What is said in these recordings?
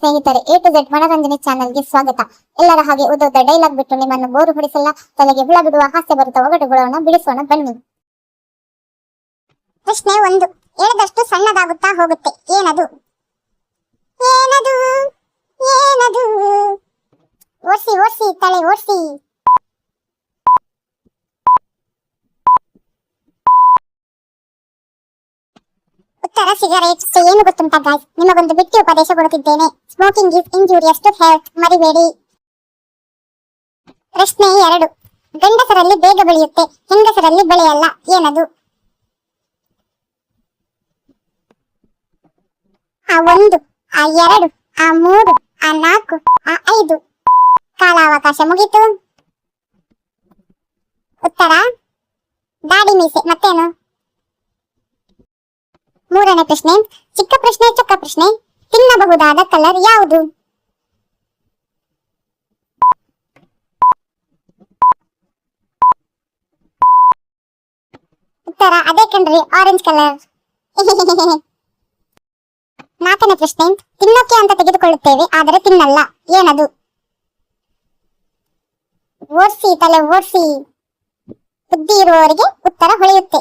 ಸ್ನೇಹಿತರೆ A to Z ಮನರಂಜನೆ ಚಾನೆಲ್ಗೆ ಸ್ವಾಗತ. ಎಲ್ಲರ ಹಾಗೆ ಉದ್ದ ಡೈಲಾಗ್ ಬಿಟ್ಟು ನಿಮ್ಮನ್ನು ಬೋರು ಹೊಡಿಸಲ್ಲ, ತಲೆಗೆ ಹುಳ ಬಿಡುವ ಹಾಸ್ಯ ಬರುತ್ತ ಒಗಟುಗಳನ್ನು ಬಿಡಿಸೋಣ ಬನ್ನಿ. ಪ್ರಶ್ನೆ ಒಂದು. ಎಳೆದಷ್ಟು ಸಣ್ಣದಾಗುತ್ತಾ ಹೋಗುತ್ತೆ. ಏನದು? ಏನದು? ಏನದು? ಓಡ್ಸಿ ಓಡ್ಸಿ ತಲೆ ಓಡ್ಸಿ ಉತ್ತರ ಸಿಗರೇಟ್ ಏನು ಗೊತ್ತುಂಟ ಗಾಯ್ಸ್ ನಿಮಗೊಂದು ಬಿಟ್ಟಿ ಉಪದೇಶ ಕೊಡುತ್ತಿದ್ದೇನೆ. Smoking is injurious to health ಮರಿಬೇಡಿ ಪ್ರಶ್ನೆ ಎರಡು. ಗಂಡಸರಲ್ಲಿ ಬೇಗ ಬೆಳೆಯುತ್ತೆ, ಹೆಂಗಸರಲ್ಲಿ ಬೆಳೆಯಲ್ಲ, ಏನದು? ಆ ಒಂದು, ಆ ಎರಡು, ಆ ಮೂರು, ಆ ನಾಲ್ಕು, ಆ ಐದು. ಕಾಲಾವಕಾಶ ಮುಗಿತು. ಉತ್ತರ, ದಾಡಿ ಮೀಸೆ, ಮತ್ತೇನು? ಮೂರನೇ ಪ್ರಶ್ನೆ, ಚಿಕ್ಕ ಪ್ರಶ್ನೆ, ಚೊಕ್ಕ ಪ್ರಶ್ನೆ. ತಿನ್ನಬಹುದಾದ ಕಲರ್ ಯಾವುದು? ಉತ್ತರ, ಅದೇ ಕಣ್ರಿ ಆರೆಂಜ್ ಕಲರ್ ನಾಲ್ಕನೇ ಪ್ರಶ್ನೆ ತಿನ್ನೋಕೆ ಅಂತ ತೆಗೆದುಕೊಳ್ಳುತ್ತೇವೆ, ಆದರೆ ತಿನ್ನಲ್ಲ. ಏನದು? ಓಡಿಸಿ, ತಲೆ ಓಡಿಸಿ. ಬುದ್ಧಿ ಇರುವವರಿಗೆ ಉತ್ತರ ಹೊಳೆಯುತ್ತೆ.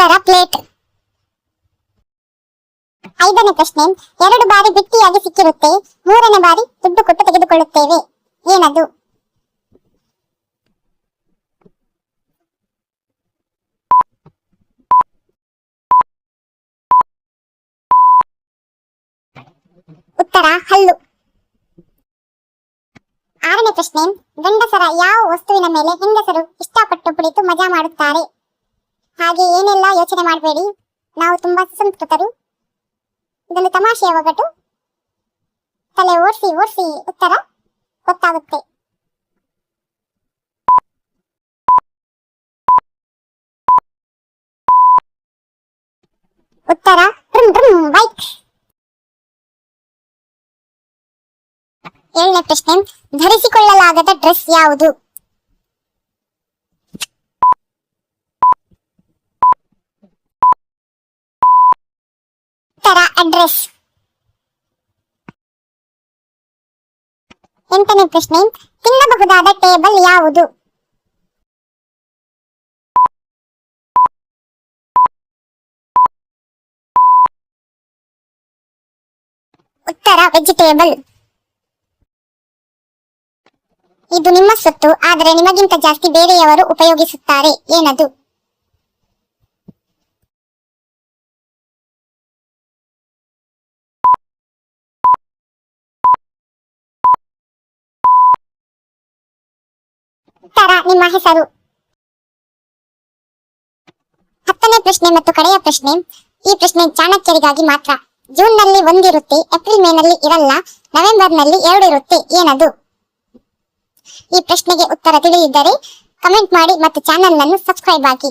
ಉತ್ತರ ಪ್ಲೇಟ್ ಐದನೇ ಪ್ರಶ್ನೆ, ಎರಡು ಬಾರಿ ಬಿಟ್ಟಿಯಾಗಿ ಸಿಕ್ಕಿರುತ್ತೆ, ಮೂರನೇ ಬಾರಿ ದುಡ್ಡು ಕೊಟ್ಟು ತೆಗೆದುಕೊಳ್ಳುತ್ತೇವೆ. ಏನದು? ಉತ್ತರ, ಹಲ್ಲು. ಆರನೇ ಪ್ರಶ್ನೆ, ಗಂಡಸರ ಯಾವ ವಸ್ತುವಿನ ಮೇಲೆ ಹೆಂಗಸರು ಇಷ್ಟಪಟ್ಟು ಕುಳಿತು ಮಜಾ ಮಾಡುತ್ತಾರೆ? ಹಾಗೆ ಏನೆಲ್ಲ ಯೋಚನೆ ಮಾಡಬೇಡಿ. ನಾವು ತುಂಬಾ ಸುಸಂಸ್ಕೃತರು ಇದೊಂದು ತಮಾಷೆಯ ಒಗಟು ತಲೆ ಓಡಿಸಿ ಓಡಿಸಿ ಉತ್ತರ ಗೊತ್ತಾಗುತ್ತೆ. ಉತ್ತರ ಬೈಕ್ ಏಳನೇ ಪ್ರಶ್ನೆ. ಧರಿಸಿಕೊಳ್ಳಲಾಗದ ಡ್ರೆಸ್ ಯಾವುದು ಉತ್ತರ ಅಡ್ರೆಸ್. ಎಂಟನೇ ಪ್ರಶ್ನೆ, ತಿನ್ನಬಹುದಾದ ಟೇಬಲ್ ಯಾವುದು? ಉತ್ತರ, ವೆಜಿಟೇಬಲ್. ಇದು ನಿಮ್ಮ ಸೊತ್ತು ಆದರೆ ನಿಮಗಿಂತ ಜಾಸ್ತಿ ಬೇರೆಯವರು ಉಪಯೋಗಿಸುತ್ತಾರೆ, ಏನದು? ಉತ್ತರ, ನಿಮ್ಮ ಹೆಸರು? ಹತ್ತನೇ ಪ್ರಶ್ನೆ ಮತ್ತು ಕಡೆಯ ಪ್ರಶ್ನೆ, ಈ ಪ್ರಶ್ನೆ ಚಾಣಕ್ಯರಿಗಾಗಿ ಮಾತ್ರ. ಜೂನ್ನಲ್ಲಿ ಒಂದಿರುತ್ತೆ ಏಪ್ರಿಲ್ ಮೇ ನಲ್ಲಿ ಇರಲ್ಲ ನವೆಂಬರ್ನಲ್ಲಿ ಎರಡು ಇರುತ್ತೆ ಏನದು? ಈ ಪ್ರಶ್ನೆಗೆ ಉತ್ತರ ತಿಳಿದಿದ್ದರೆ ಕಮೆಂಟ್ ಮಾಡಿ ಮತ್ತು ಚಾನೆಲ್ ಅನ್ನು ಸಬ್ಸ್ಕ್ರೈಬ್ ಆಗಿ.